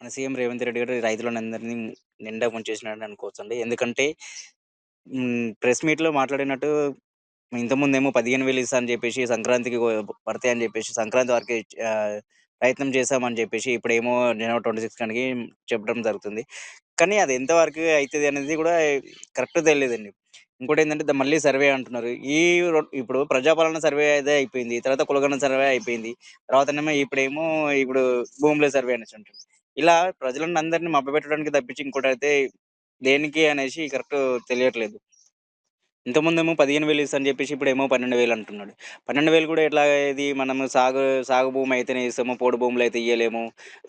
మన సీఎం రేవంత్ రెడ్డి గారు రైతులందరినీ నిండా ముంచేసినాడని అనుకోవచ్చండి. ఎందుకంటే ప్రెస్ ప్రెస్ మీట్‌లో మాట్లాడినట్టు ఇంతకుముందేమో 15,000 ఇస్తా అని చెప్పేసి సంక్రాంతికి పడతాయి అని చెప్పేసి సంక్రాంతి వరకే ప్రయత్నం చేశామని చెప్పేసి ఇప్పుడేమో జనవరి 26 కానికి చెప్పడం జరుగుతుంది. కానీ అది ఎంత వరకు అనేది కూడా కరెక్ట్ తెలియదండి ఇంకోటి ఏంటంటే మళ్ళీ సర్వే అంటున్నారు. ఈ ఇప్పుడు ప్రజాపాలన సర్వే అయితే అయిపోయింది. తర్వాత కులగణ సర్వే అయిపోయింది. తర్వాతనేమో ఇప్పుడేమో ఇప్పుడు భూముల సర్వే అనేసి ఉంటుంది ఇలా ప్రజలను అందరిని మభ్యపెట్టడానికి తప్పించి అయితే దేనికి అనేసి కరెక్ట్ తెలియట్లేదు. ఇంతకుముందు ఏమో పదిహేను వేలు ఇస్తా అని జెప్పేసి ఇప్పుడేమో 12,000 అంటున్నాడు. 12,000 కూడా ఎట్లా ఇది మనము సాగు సాగు భూమి అయితేనే ఇస్తాము. పోడు అయితే ఇయ్యలేము.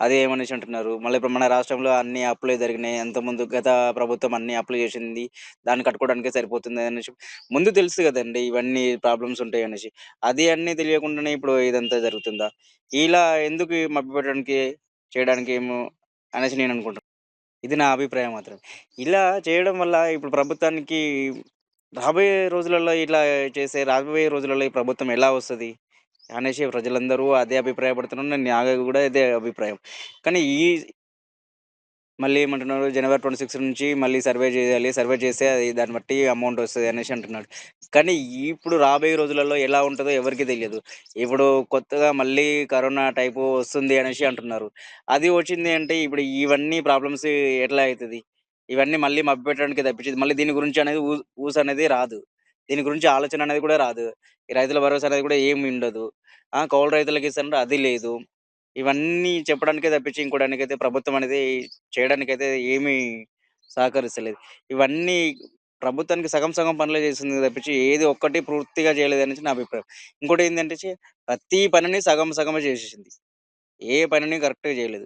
అదేమనేసి అంటున్నారు. మళ్ళీ ఇప్పుడు మన రాష్ట్రంలో అన్ని అప్పులే జరిగినాయి. అంతకుముందు గత ప్రభుత్వం అన్ని అప్పులు చేసింది. దాన్ని కట్టుకోవడానికే సరిపోతుంది అనేసి ముందు తెలుసు కదండి ఇవన్నీ ప్రాబ్లమ్స్ ఉంటాయి అనేసి అది అన్నీ తెలియకుండానే ఇప్పుడు ఇదంతా జరుగుతుందా? ఇలా ఎందుకు మభ్యపెట్టడానికి, చేయడానికి ఏమో అనేసి నేను అనుకుంటున్నాను ఇది నా అభిప్రాయం మాత్రం. ఇలా చేయడం వల్ల ఇప్పుడు ప్రభుత్వానికి రాబోయే రోజులలో ఇట్లా చేస్తే రాబోయే రోజులలో ఈ ప్రభుత్వం ఎలా వస్తుంది అనేసి ప్రజలందరూ అదే అభిప్రాయపడుతున్నారు. నాగ కూడా ఇదే అభిప్రాయం. కానీ ఈ మళ్ళీ ఏమంటున్నారు జనవరి 26 నుంచి మళ్ళీ సర్వే చేయాలి సర్వే చేస్తే అది దాన్ని బట్టి అమౌంట్ వస్తుంది అనేసి అంటున్నాడు. కానీ ఇప్పుడు రాబోయే రోజులలో ఎలా ఉంటుందో ఎవరికీ తెలియదు. ఇప్పుడు కొత్తగా మళ్ళీ కరోనా టైపు వస్తుంది అనేసి అంటున్నారు. అది వచ్చింది అంటే ఇప్పుడు ఇవన్నీ ప్రాబ్లమ్స్ ఎట్లా అవుతుంది ఇవన్నీ మళ్ళీ మభ్యపెట్టడానికే తప్పించింది మళ్ళీ దీని గురించి అనేది ఊ ఊసనేది రాదు. దీని గురించి ఆలోచన అనేది కూడా రాదు. ఈ రైతుల భరోసా అనేది కూడా ఏమి ఉండదు. ఆ! కౌలు రైతులకు ఇస్తానంటే అది లేదు. ఇవన్నీ చెప్పడానికే తప్పించి ఇంకోడానికైతే ప్రభుత్వం అనేది చేయడానికైతే ఏమీ సహకరిస్తలేదు. ఇవన్నీ ప్రభుత్వానికి సగం సగం పనులే చేస్తుంది తప్పించి ఏది ఒక్కటి పూర్తిగా చేయలేదు అనేసి నా అభిప్రాయం. ఇంకోటి ఏంటంటే ప్రతి పనిని సగం సగమే చేసేసింది. ఏ పనిని కరెక్ట్‌గా చేయలేదు.